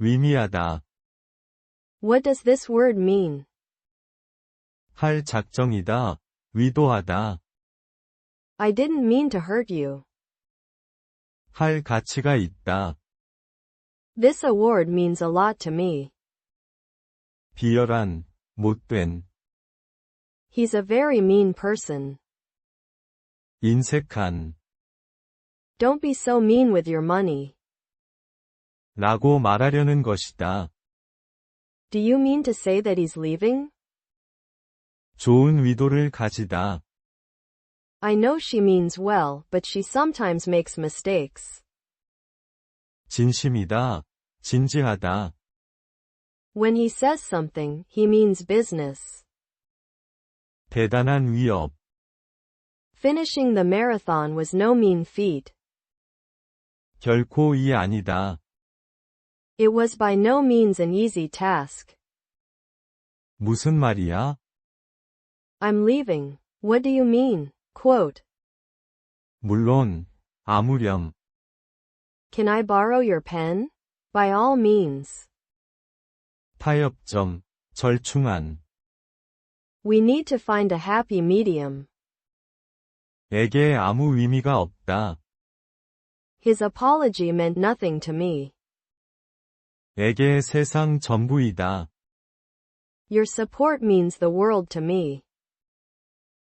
위미하다. What does this word mean? 할 작정이다. 위도하다. I didn't mean to hurt you. 할 가치가 있다. This award means a lot to me. 비열한, 못된, He's a very mean person. 인색한, Don't be so mean with your money. 라고 말하려는 것이다. Do you mean to say that he's leaving? 좋은 위도를 가지다. I know she means well, but she sometimes makes mistakes. 진심이다. 진지하다. When he says something, he means business. 대단한 위협. Finishing the marathon was no mean feat. 결코 이 아니다. It was by no means an easy task. 무슨 말이야? I'm leaving. What do you mean? Quote. 물론, 아무렴. Can I borrow your pen? By all means. 타협점, 절충안. We need to find a happy medium. 에게 아무 의미가 없다. His apology meant nothing to me. 에게 세상 전부이다. Your support means the world to me.